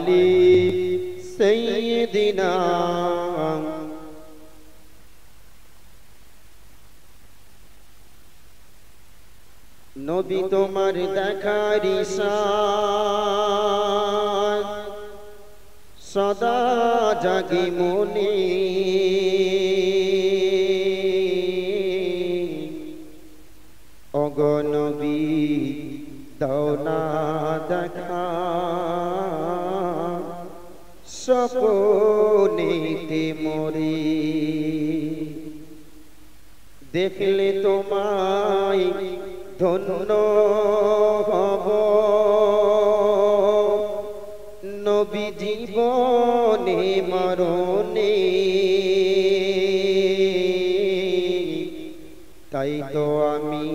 علي سيدنا নবী তোমার দেখার ঈশান সদা জাগে মনে সপনেতে মরে। দেখলে তোমায় ধন্য হব। নবী জীবনে মরণে। তাই তো আমি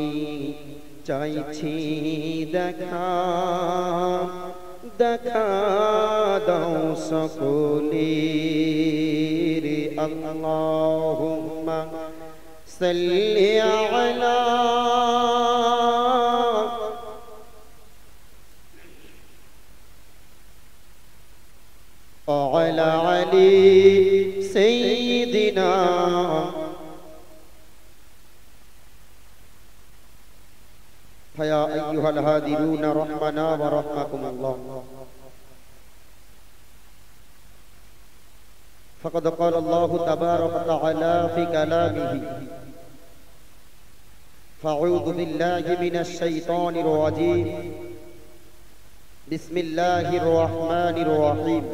চাইছি দেখা। دكادا سقولي اللهم صل على علي أيها الهادرون رحمنا ورحمكم الله. فقد قال الله تبارك وتعالى في كلامه فأعوذ بالله من الشيطان الرجيم. بسم الله الرحمن الرحيم.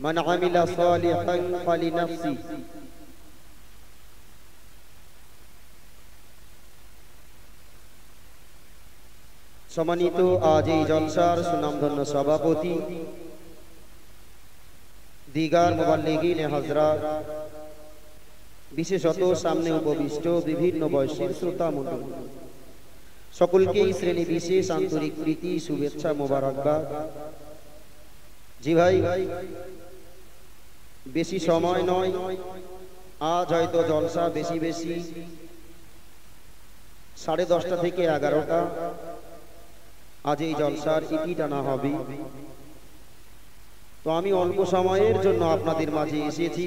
من عمل صالحا فلنفسه সম্মানিত আজ এই জলসার সুনামধন্য সভাপতি, দিগার মোবাল্লিগিন হাজরা বিশেষত সামনে উপবিষ্ট বিভিন্ন বয়সের শ্রোতা মন্ডল সকলকেই শ্রেণি বিশেষ আন্তরিক প্রীতি, শুভেচ্ছা মোবারকবাদ জি ভাই, বেশি সময় নয়, আজ হয়তো জলসা বেশি বেশি সাড়ে দশটা থেকে এগারোটা। আজ এই জলসার ইটি টানা হবে। তো আমি অল্প সময়ের জন্য আপনাদের মাঝে এসেছি।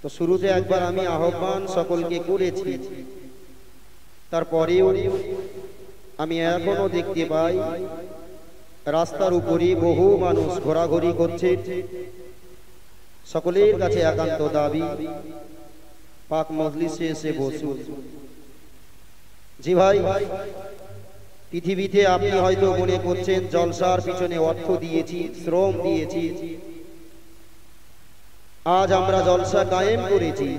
তো শুরুতে একবার আমি আহ্বান সকলকে করেছি। তারপরেও আমি এখনও দেখতে পাই, রাস্তার উপরে বহু মানুষ ঘোরাঘুরি করছে। সকলের কাছে একান্ত দাবি, পাক মজলিসে এসে বসুন। জি ভাই। পৃথিবীতে আপনি হয়তো মনে করছেন জলসার পিছনে অর্থ দিয়েছি, শ্রম দিয়েছি। আজ আমরা জলসা কায়েম করেছি।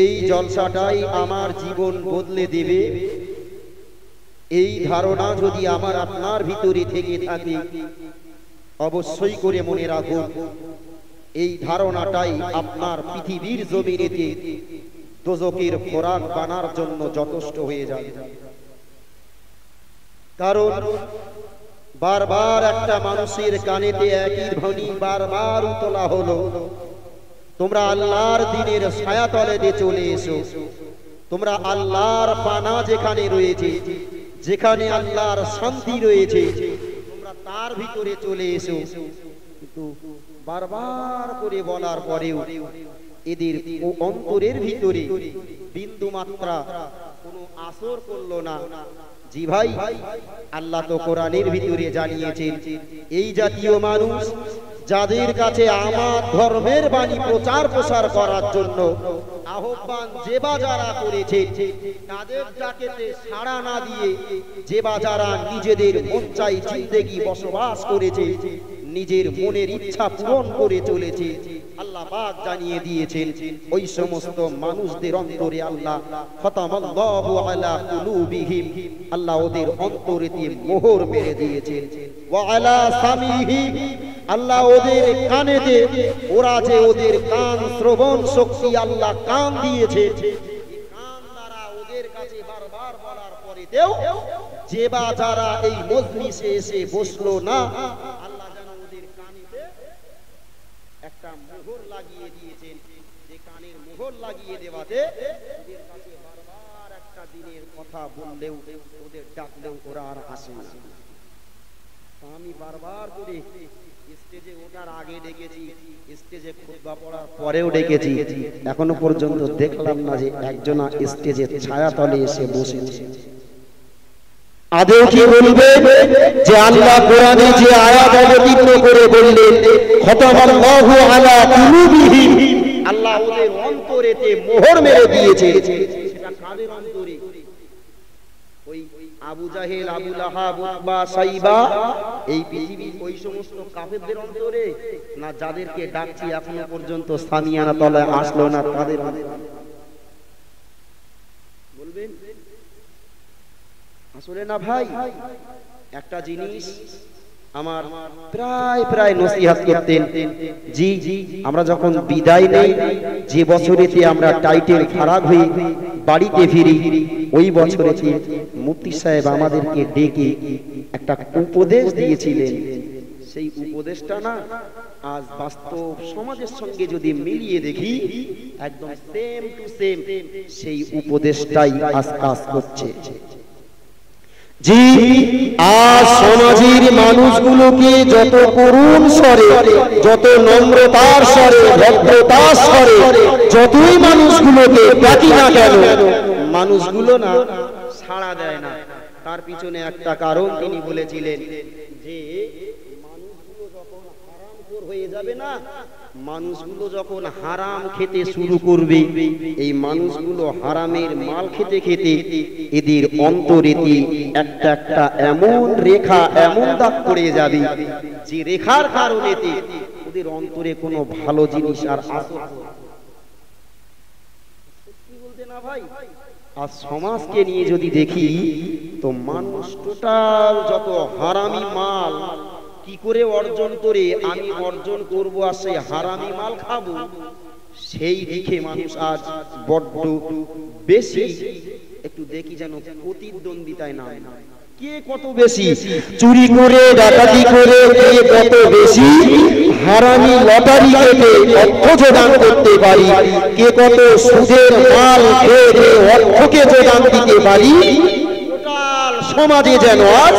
এই জলসাটাই আমার জীবন বদলে দেবে। এই ধারণা যদি আমার আপনার ভিতরে থেকে থাকে, অবশ্যই করে মনে রাখুন, এই ধারণাটাই আপনার পৃথিবীর জমিনেতে দোজকের খোরাক বানার জন্য যথেষ্ট হয়ে যায়। কারণ, বারবার একটা মানুষের কানেতে একই ধ্বনি বারবার উতলা হলো। তোমরা আল্লাহর দিনের ছায়াতলে দিয়ে চলে এসো। তোমরা আল্লাহর পানা যেখানে রয়েছে, যেখানে আল্লাহর শান্তি রয়েছে, তোমরা তার ভিতরে চলে এসো। কিন্তু বারবার করে বলার পরেও এদের অন্তরের ভিতরে বিন্দু মাত্রা কোনো আসর করল না। জি ভাই, আল্লাহ তো কোরআনের ভিতরে জানিয়েছেন, এই জাতীয় মানুষ যাদের কাছে আমার ধর্মের বাণী প্রচার প্রসার করার জন্য আহ্বান যে বাজারা করেছে, তাদের ডাকেতে সাড়া না দিয়ে যে বাজারা নিজেদের মন চাই জিন্দেগি বসবাস করেছে, নিজের মনের ইচ্ছা পূরণ করে চলেছে আল্লাহ পাক জানিয়ে দিয়েছেন, ওই সমস্ত মানুষদের অন্তরে আল্লাহ খতামাল্লাহু আলা কুলুবিহিম, আল্লাহ ওদের অন্তরেতে মোহর মেরে দিয়েছেন। ওয়া আলা সামিহিম আল্লাহ ওদের কানেতে, ওরা যে ওদের কান শ্রবণ শক্তি আল্লাহ কান দিয়েছে কান দ্বারা ওদের কাছে বারবার বলার পরেতেও যে বা যারা এই মজলিসে এসে বসল না, আল্লাহ যেন ওদের কানেতে একটা লাগিয়ে দেওয়াতে ওদের কাছে বারবার একটা দিনের কথা বললেও ওদের ডাকলেও ওরা আর আসে না। আমি বারবার করে স্টেজে ওঠার আগে ডেকেছি স্টেজে খুতবা পড়ার পরেও ডেকেছি। এখনও পর্যন্ত দেখলাম না যে একজনা স্টেজের এসে বসেছে। আদেও কি বলবে যে আল্লাহ কোরআনে যে আয়াত অবতীর্ণ করে বললেন খতামাল্লাহু আলা কুলুবিহিম। আল্লাহ ওদের অন্তরেতে মোহর মেরে দিয়েছে। সেটা কাদের অন্তরে? ওই আবু জাহেল, আবু লাহাব সাইবা, এই পৃথিবীর ওই সমস্ত কাফেরদের অন্তরে? না যাদেরকে ডাকছি এখনও পর্যন্ত সামিয়ানা তলায় আসলো না তাদের বলবেন? আসলে না ভাই, একটা জিনিস আমার প্রায় প্রায় নসিহাত করতেন। জি জি আমরা যখন বিদায় নেই যে বছরেতে আমরা টাইটেল খারাপ হই বাড়িতে ফিরি ওই বছরেতে মুফতি সাহেব আমাদেরকে ডেকে একটা উপদেশ দিয়েছিলেন। সেই উপদেশটা না আজ বাস্তব সমাজের সঙ্গে যদি মিলিয়ে দেখি একদম সেম টু সেম সেই উপদেশটাই আজ কাজ করছে জি আজ সমাজের মানুষগুলোকে যত করুণ স্বরে, যত নম্রতার স্বরে, ভদ্রতার স্বরে, যতই মানুষগুলোকে ডাকি না কেন, মানুষগুলো না সাড়া দেয় না। তার পিছনে একটা কারণ তিনি বলেছিলেন যে, মানুষগুলো যখন হয়ে যাবে না মানুষগুলো যখন হারাম খেতে শুরু করবে এই মানুষগুলো হারামের মাল খেতে খেতে এদের অন্তরেতে একটা একটা এমন রেখা এমন দাগ পড়ে যাবে যে রেখার কারণেতে ওদের অন্তরে কোনো ভালো জিনিস আর না। ভাই। আর সমাজকে নিয়ে যদি দেখি তো মানুষ টোটাল যত হারামি মাল কি করে অর্জন করে আমি অর্জন করব আর সেই হারামি মাল খাব? সেই দিকে মানুষ আজ বড্ড বেশি। একটু দেখি যেন প্রতিদ্বন্দ্বিতায় না কে কত বেশি? চুরি করে, ডাকাতি করে, কে কত বেশি? হারামি লটারি কেটে অর্থ যোগান করতে পারি। কে কত সুদের মাল খেয়ে অর্থকে যোগান দিতে পারি? সমাজে যেন আজ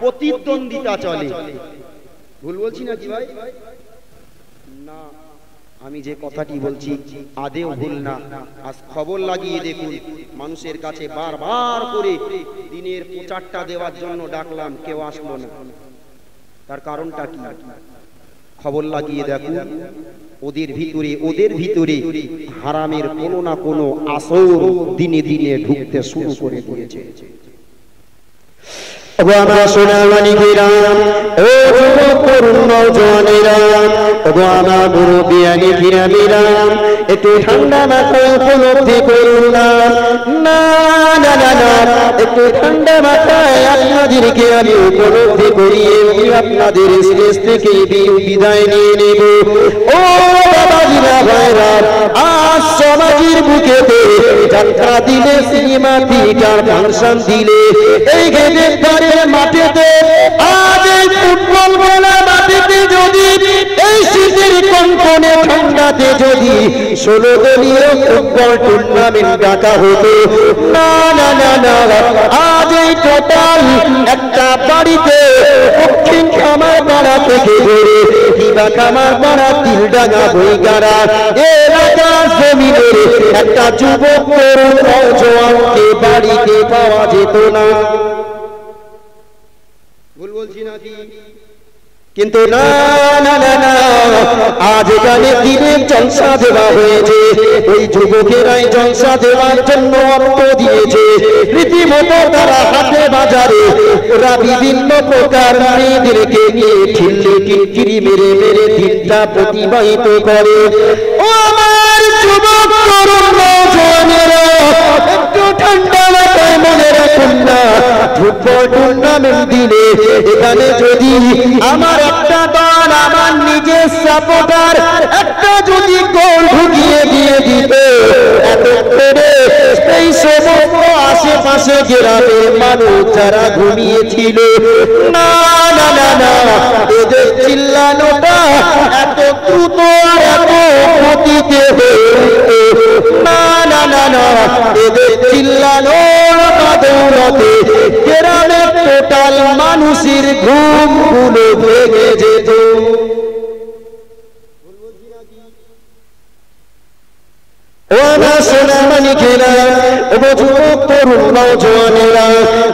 প্রতিদ্বন্দ্বিতা চলে। ভুল বলছি নাকি ভাই? না আমি যে কথাটি বলছি আদেও ভুল না। আজ খবর লাগিয়ে দেখুন মানুষের কাছে বারবার করে দিনের প্রচারটা দেওয়ার জন্য ডাকলাম কেউ আসলো না। তার কারণটা কি? খবর লাগিয়ে দেখুন ওদের ভিতরে ওদের ভিতরে হারামের কোনো না কোনো আসর দিনে দিনে ঢুকতে শুরু করে দিয়েছে। ও একটু ঠান্ডা মাথায় উপলব্ধি করুন না না না একটু ঠান্ডা মাথায় আপনাদেরকে আমি উপলব্ধি করিয়ে আপনাদের স্টেজ থেকে বিদায় নিয়ে নেব ও বাবাজিরা ভাইরা আজ সমাজের বুকেতে যাত্রা দিলে, সিনেমা থিয়েটার ফাংশন দিলে। এই গেটের ধারে মাঠেতে আজ এই ফুটবল খেলা মাঠেতে যদি এই শীতের কনকনে ঠান্ডাতে যদি ষোলো দলীয় ফুটবল টুর্নামেন্ট ডাকা হতো, না না না না, আজ এই টোটাল একটা বাড়িতে দক্ষিণ খামার পাড়া থেকে ধরে কিবা খামার পাড়া তিলডাঙ্গা জমিনের একটা যুবক বাড়িতে পাওয়া যেত না ভুল বলছি নাকি কিন্তু না না না না, আজ এখানে দিনের জলসা দেওয়া হয়েছে। ওই যুবকেরাই জলসা দেওয়ার জন্য অর্থ দিয়েছে। রীতিমতো তারা হাটে বাজারে ওরা বিভিন্ন প্রকার মেয়েদেরকে নিয়ে ঠিল্লি টিটকিরি মেরে মেরে দিনটা প্রতিবাহিত করে। ও আমার যুবক তরুণ একটু ঠান্ডা টুর্নামেন্ট দিলে এখানে যদি আমার একটা দল আমার নিজের সাপোর্টার একটা যদি গোল ঢুকিয়ে দিয়ে দিত এই সমস্ত আশেপাশে গ্রামের মানুষ যারা ঘুমিয়েছিল, না না না এদের চিল্লানোটা এত দ্রুত, এত। না না না না দৌলতে গ্রামের টোটাল মানুষের ঘুমগুলো ভেঙে যেত।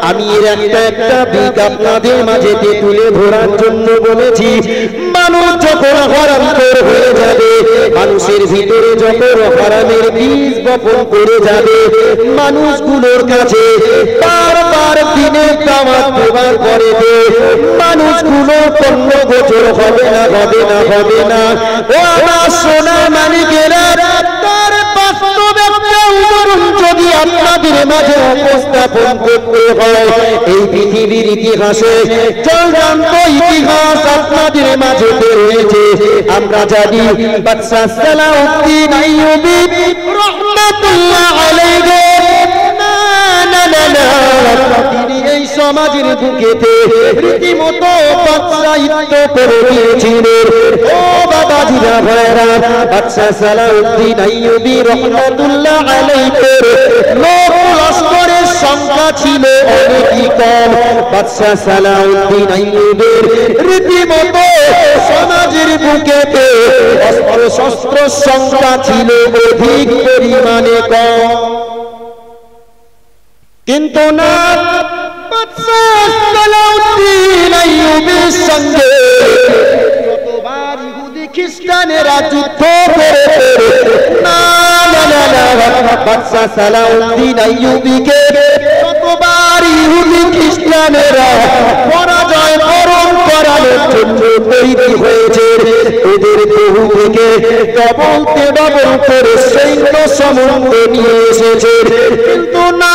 আমি একটা একটা দিক আপনাদের তুলে ধরার জন্য বলেছি মানুষ যখন হরান্তর হয়ে যাবে, মানুষের ভিতরে যখন হারামের বীজ বপন করে যাবে, মানুষগুলোর কাছে বারবার দিনের দাওয়াত দেওয়ার পরে মানুষগুলো পণ্য গোচর হবে না হবে না হবে না। ও আমার সোনা মানিকেরা যদি আপনাদের মাঝে উপস্থাপন করতে হয় এই পৃথিবীর ইতিহাসে চলন্ত ইতিহাস আপনাদের মাঝে রয়েছে আমরা জানি বাদশা সালাউদ্দিন না না না সমাজের বুকেতে রীতিমতো বাদশাহিত্য করে দিয়েছিলেন। ও বাবাজিরা ভাইরা বাদশা সালাউদ্দিন আইয়ুবী রহমাতুল্লাহ আলাইহি লোক লস্করের সংখ্যা ছিল অনেকই কম। বাদশা সালাউদ্দিন আইয়ুবের রীতিমতো সমাজের বুকেতে অস্ত্র শস্ত্র সংখ্যা ছিল অধিক পরিমাণে কম। কিন্তু না সঙ্গে যতবার ইহুদি খ্রিস্টানেরা ইহুদি খ্রিস্টানেরা পরাজয় বরণ করানোর জন্য তৈরি হয়েছে, এদের বহু থেকে ডবল করে সৈন্য সমন্ব নিয়ে এসেছে। কিন্তু না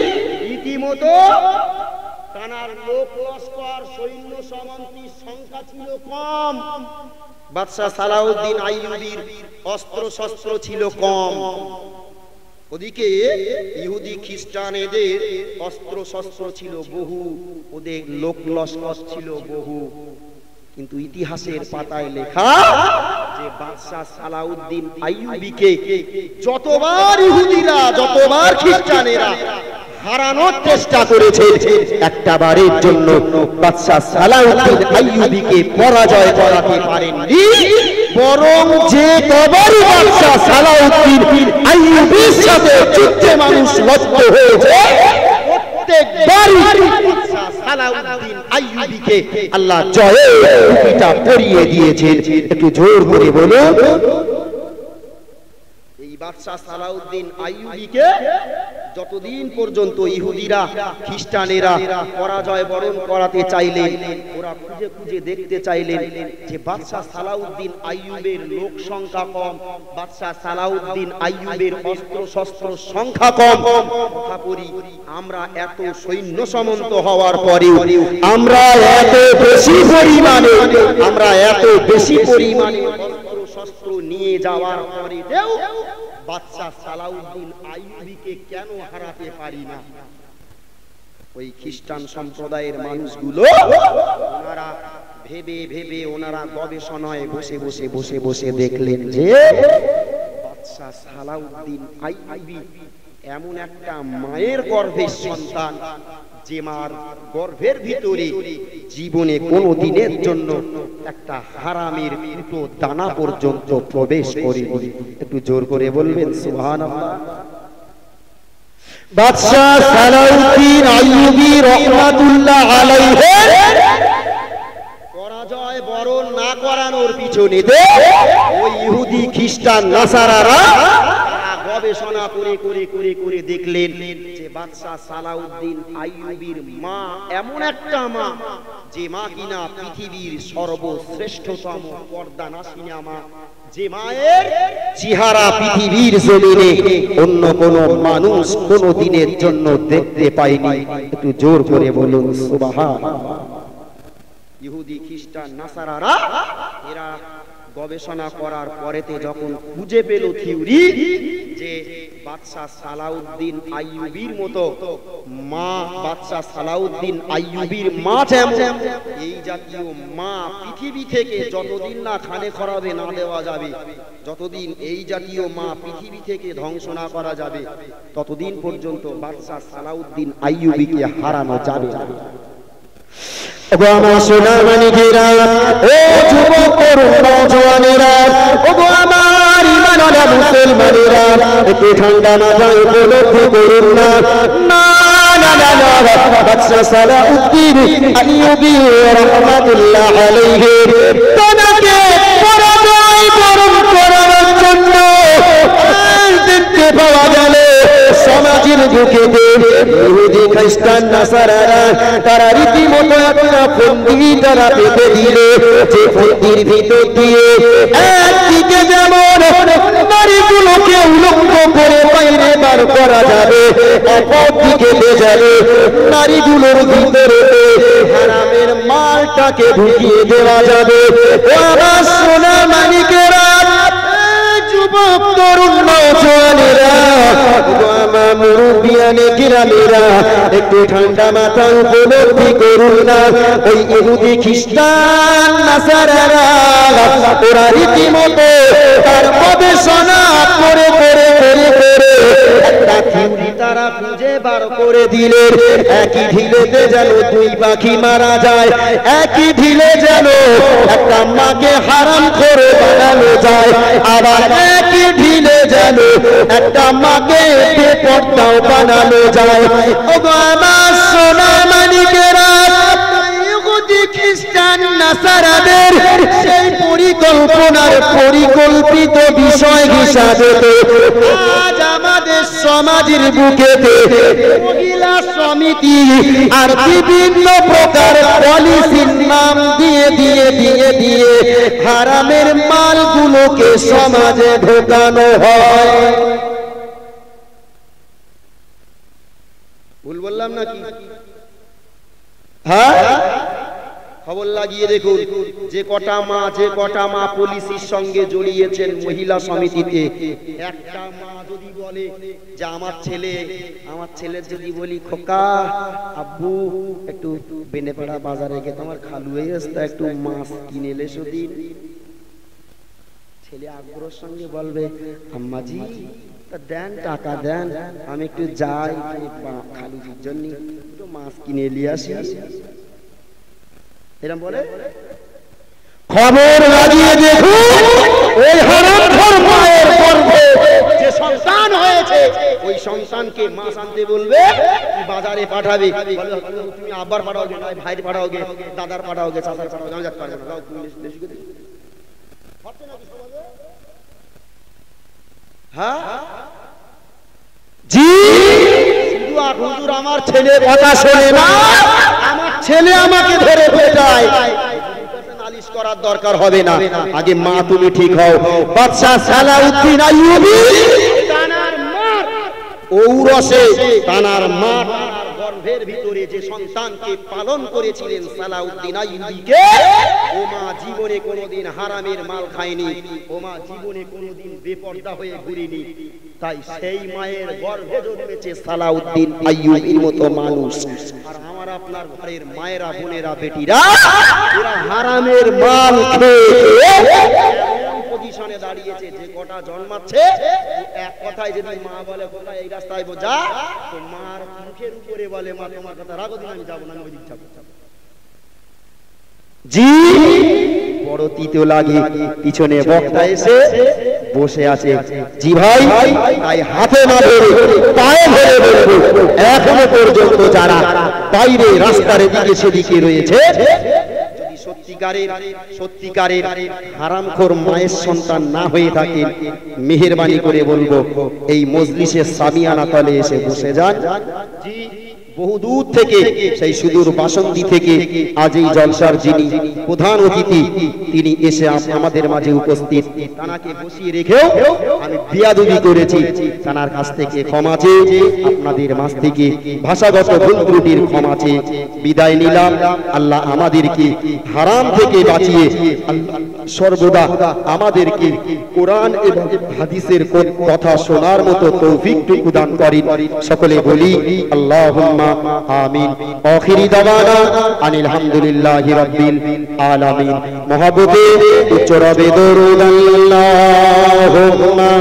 রীতিমতো তানার লোক লস্কর, সৈন্য সংখ্যা ছিল কম। বাদশাহ সালাউদ্দিন আইয়ুবীর অস্ত্র শস্ত্র ছিল কম। ওদিকে ইহুদি খ্রিস্টান এদের অস্ত্র শস্ত্র ছিল বহু, ওদের লোক লস্কর ছিল বহু। কিন্তু ইতিহাসের পাতায় লেখা যে বাদশাহ সালাউদ্দিন আইয়ুবীকে যতবার ইহুদিরা, যতবার খ্রিস্টানেরা হারানোর চেষ্টা করেছে। একটা বারের জন্য বাদশাহ সালাউদ্দিন আইয়ুবীকে পরাজয় করাতে পারেননি। বরং যে কবর বাদশাহ সালাউদ্দিন আইয়ুবীর সাথে যুদ্ধে মানুষ লজ্জ হয়েছে, প্রত্যেকবারই আল্লাহ জয়ের পরিয়ে দিয়েছেন। একটু জোর করে বলুন। এই বাদশাহ সালাউদ্দিন আইয়ুবীকে যতদিন পর্যন্ত ইহুদিরা, খ্রিস্টানেরা পরাজয় বরণ করাতে চাইলেন, ওরা খুঁজে খুঁজে দেখতে চাইলেন যে বাদশাহ সালাউদ্দিন আইয়ুবের লোক সংখ্যা কম, বাদশাহ সালাউদ্দিন আইয়ুবের অস্ত্র শস্ত্র সংখ্যা কম। করি আমরা এত সৈন্য সমন্ত হওয়ার পরেও আমরা এত বেশি পরিমাণে, আমরা এত বেশি পরিমাণে অস্ত্র শস্ত্র নিয়ে যাওয়ার পরেও বাদশাহ সালাউদ্দিন আইয়ুবীকে কেন হারাতে পারি না? ওই খ্রিস্টান সম্প্রদায়ের মানুষগুলো ওনারা ভেবে ভেবে ওনারা গবেষণায় বসে বসে বসে বসে দেখলেন যে সালাউদ্দিন আইয়ুবী এমন একটা মায়ের সন্তান যে মার গর্ভের ভিতরে জীবনে কোনো দিনের জন্য একটা হারামের দানা পর্যন্ত প্রবেশ একটু জোর করে বলবেন, সুবহানাল্লাহ। বাদশাহ সালাউদ্দিন আইয়ুবী রহমাতুল্লাহ আলাইহি। পরাজয় বরণ না করানোর পিছনে ওই ইহুদি খ্রিস্টান, নাসারারা গবেষণা করে করে করে করে দেখলেন। বাদশাহ সালাউদ্দিন আইয়ুবির মা, এমন একটা মা, যে মা কিনা পৃথিবীর সর্বশ্রেষ্ঠতম মা যে মায়ের চেহারা পৃথিবীর জমিনে অন্য কোন মানুষ কোন দিনের জন্য দেখতে পায়নি। একটু জোর করে বলুন সুবহান ইহুদি, খ্রিস্টান, নাসারারা, এরা গবেষণা করার পরেতে যখন খুঁজে পেল থিওরি যে বাদশাহ সালাউদ্দিন আইয়ুবির মতো মা বাদশাহ সালাউদ্দিন আইয়ুবির মা যেমন, এই জাতীয় মা পৃথিবী থেকে যতদিন না খানে খরাবে না দেওয়া যাবে, যতদিন এই জাতীয় মা পৃথিবী থেকে ধ্বংস না করা যাবে, ততদিন পর্যন্ত বাদশাহ সালাউদ্দিন আইয়ুবিকে হারানো যাবে ওগো আমার সোনা মানিকেরা ও যুবক, তরুণ নওজওয়ানেরা ওগো আমার ইমানওয়ালা মুসলমানেরা, একটু ঠান্ডা মাথায় উপলব্ধি করুন না। না না না না বাদশাহ সালাউদ্দিন আইয়ুবী রাহমাতুল্লাহ আলাইহি। তোমাকে পরাজয় বরণ করার জন্য দেখতে পাওয়া গেল সমাজের খ্রিস্টান নাসারারা, তারা রীতিমতো একটা ফন্দি তারা পেতে দিল, যে ফন্দির ভিতর দিয়ে একদিকে যেমন নারীগুলোকে উলঙ্গ করে বাইরে বার করা যাবে, অপরদিকে যাবে নারীগুলোর ভিতরে হারামের মালটাকে ঢুকিয়ে দেওয়া যাবে। ও আমার সোনা মানিকেরা যুবক তরুণ একটু ঠান্ডা মাথা উপলব্ধি করুন না। ওই ইহুদি খ্রিস্টান নাসারারা, ওরা রীতিমতো তার গবেষণা করে করে করে একটা তারা খুঁজে বার করে দিলেন। একই ঢিলেতে যেন দুই পাখি মারা যায়, একই ঢিলে যেন একটা মাকে হারাম করে বানানো যায়। আবার একই ঢিলে যেন একটা মাকে পর্দাও বানানো যায়। ও আমার সোনা মানিকেরা খ্রিস্টান নাসারাদের সেই পরিকল্পনার পরিকল্পিত বিষয় হিসাবে আজ আমাদের সমাজের বুকেতে মহিলা সমিতি আর বিভিন্ন প্রকার পলিসির নাম দিয়ে দিয়ে দিয়ে দিয়ে হারামের মালগুলোকে সমাজে ঢোকানো হয়। ভুল বললাম নাকি? হ্যাঁ? খবর লাগিয়ে দেখুন যে কটা মা যে কটা মা পুলিশের সঙ্গে জড়িয়েছেন মহিলা সমিতিতে একটা মা যদি বলে যে আমার ছেলে আমার ছেলের যদি বলি খোকা আব্বু একটু বেনেপাড়া বাজারে গিয়ে তোমার খালু হয়ে আসতে একটু মাছ কিনে এসো দিন ছেলে আগ্রহের সঙ্গে বলবে আম্মাজি দেন টাকা দেন আমি একটু যাই খালুজির জন্য একটু মাছ কিনে নিয়ে আসি বলে? খবর লাগিয়ে দেখুন, ওই মায়ের গর্ভে যে সন্তান হয়েছে, ওই সন্তানকে মাছ আনতে বলবে বাজারে পাঠাবে। তুমি আব্বার পাঠাওগে নয় ভাইয়ের দাদার পাঠাওগে চাচার পাঠাওগে আমি না হ্যাঁ? জি। শুধু আর হুজুর আমার ছেলে কথা শোনে না। আমার ছেলে আমাকে ধরে পেটায় নালিশ করার দরকার হবে না। আগে মা তুমি ঠিক হও। বাদশাহ সালাউদ্দিন আইয়ুবী। তানার মার ঔরসে তানার মা গর্ভের ভিতরে যে সন্তানকে পালন করেছিলেন সালাউদ্দিন আইয়ুবীকে ও মা জীবনে কোনোদিন হারামের মাল খায়নি ও মা জীবনে কোনোদিন বেপর্দা হয়ে ঘুরিনি। তাই সেই মায়ের গর্ভে জন্মেছে সালাউদ্দিন আইয়ুবীর মতো মানুষ। আর আমার আপনার ঘরের মায়েরা, বোনেরা, বেটিরা এরা হারামের মাল খেয়ে পজিশনে দাঁড়িয়েছে, যে কটা জন্মাচ্ছে, এক কথায় যদি মা বলে, কোথায় এই রাস্তায় বোঝা? তো মার মুখের উপরে বলে, মা, তোমার কথা রাগো দিন, আমি যাব না, আমি ওইদিক যাব জি, বড় তিতো লাগে, পিছনে বক্তা এসে বসে আছে। জি ভাই, তাই হাতে না পায়ে ধরে বলব, এখনও পর্যন্ত যারা বাইরে রাস্তার এদিকে সেদিকে রয়েছে সত্যিকারের সত্যিকারের হারামখোর মায়ের সন্তান না হয়ে থাকেন মেহেরবানি করে বলব, এই মজলিসের সামিয়ানা তলে এসে বসে যান। জি বহু দূর থেকে, সেই সুদূর বাসন্তী থেকে আজ এই জলসার যিনি প্রধান অতিথি, তিনি এসে আমাদের মাঝে উপস্থিত। তানাকে বসিয়ে রেখেও আমি বিয়াদুবি করেছি। তানার কাছ থেকে ক্ষমা চেয়ে আপনাদের থেকে ভাষাগত ভুল ত্রুটির ক্ষমা চেয়ে বিদায় নিলাম। আল্লাহ আমাদেরকে হারাম থেকে বাঁচিয়ে আল্লাহ সর্বদা আমাদেরকে কোরআন এবং হাদিসের কথা শোনার মতো তৌফিকটুকু দান করেন। সকলে বলি, আল্লাহুম্মা আমিন। আখিরি দাওয়ানা আনিল হামদুলিল্লাহি রাব্বিল আলামিন। মহাবতে উচ্চ রবে দরুদ আল্লাহুম্মা।